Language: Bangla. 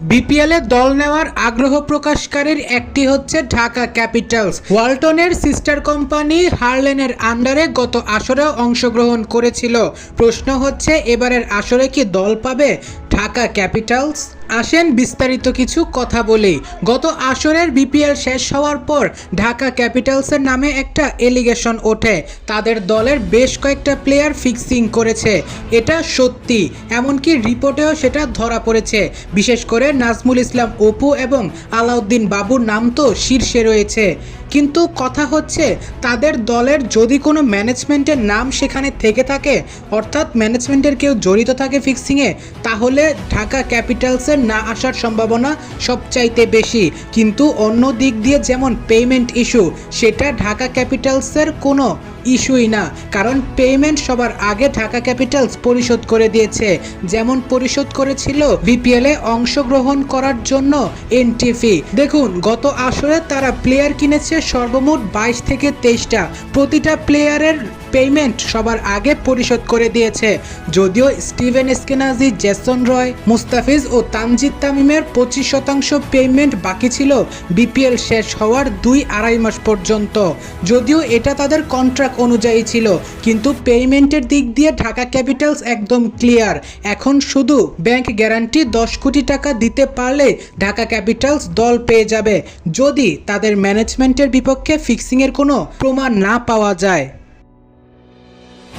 বিপিএল দল নেওয়ার আগ্রহ প্রকাশকারীর একটি হচ্ছে ঢাকা ক্যাপিটালস। ওয়ালটনের সিস্টার কোম্পানি হার্লেনের আন্ডারে গত আসরেও অংশগ্রহণ করেছিল। প্রশ্ন হচ্ছে, এবারের আসরে কি দল পাবে ঢাকা ক্যাপিটালস? আসেন বিস্তারিত কিছু কথা বলি গত আসরের বিপিএল শেষ হওয়ার পর ঢাকা ক্যাপিটালসের নামে একটা এলিগেশন ওঠে। তাদের দলের বেশ কয়েকটা প্লেয়ার ফিক্সিং করেছে। এটা সত্যি, এমনকি রিপোর্টেও সেটা ধরা পড়েছে। বিশেষ করে নাজমুল ইসলাম, অপু এবং আলাউদ্দিন বাবুর নাম তো শীর্ষে রয়েছে। কিন্তু কথা হচ্ছে, তাদের দলের যদি কোনো ম্যানেজমেন্টের নাম সেখানে থেকে থাকে, অর্থাৎ ম্যানেজমেন্টের কেউ জড়িত থাকে ফিক্সিংয়ে, তাহলে ঢাকা ক্যাপিটালসের না আসার সম্ভাবনা সবচাইতে বেশি। কিন্তু অন্য দিক দিয়ে যেমন পেমেন্ট ইস্যু সেটা ঢাকা ক্যাপিটালসের কোনো ইস্যুই না, কারণ পেমেন্ট সবার আগে ঢাকা ক্যাপিটালস পরিশোধ করে দিয়েছে। যেমন পরিশোধ করেছিল বিপিএল অংশগ্রহণ করার জন্য এনটিফি দেখুন, গত আসরে তারা প্লেয়ার কিনেছে সর্বমোট বাইশ থেকে তেইশটা। প্রতিটা প্লেয়ারের পেমেন্ট সবার আগে পরিশোধ করে দিয়েছে। যদিও Stephen Eskinazi Jason Roy, Mustafiz ও তানজিদ তামিমের পঁচিশ শতাংশ পেমেন্ট বাকি ছিল বিপিএল শেষ হওয়ার দুই আড়াই মাস পর্যন্ত। যদিও এটা তাদের কন্ট্রাক্ট অনুযায়ী ছিল, কিন্তু পেমেন্টের দিক দিয়ে ঢাকা ক্যাপিটালস একদম ক্লিয়ার। এখন শুধু ব্যাংক গ্যারান্টি দশ কোটি টাকা দিতে পারলে ঢাকা ক্যাপিটালস দল পেয়ে যাবে, যদি তাদের ম্যানেজমেন্টের বিপক্ষে ফিক্সিংয়ের কোনো প্রমাণ না পাওয়া যায়।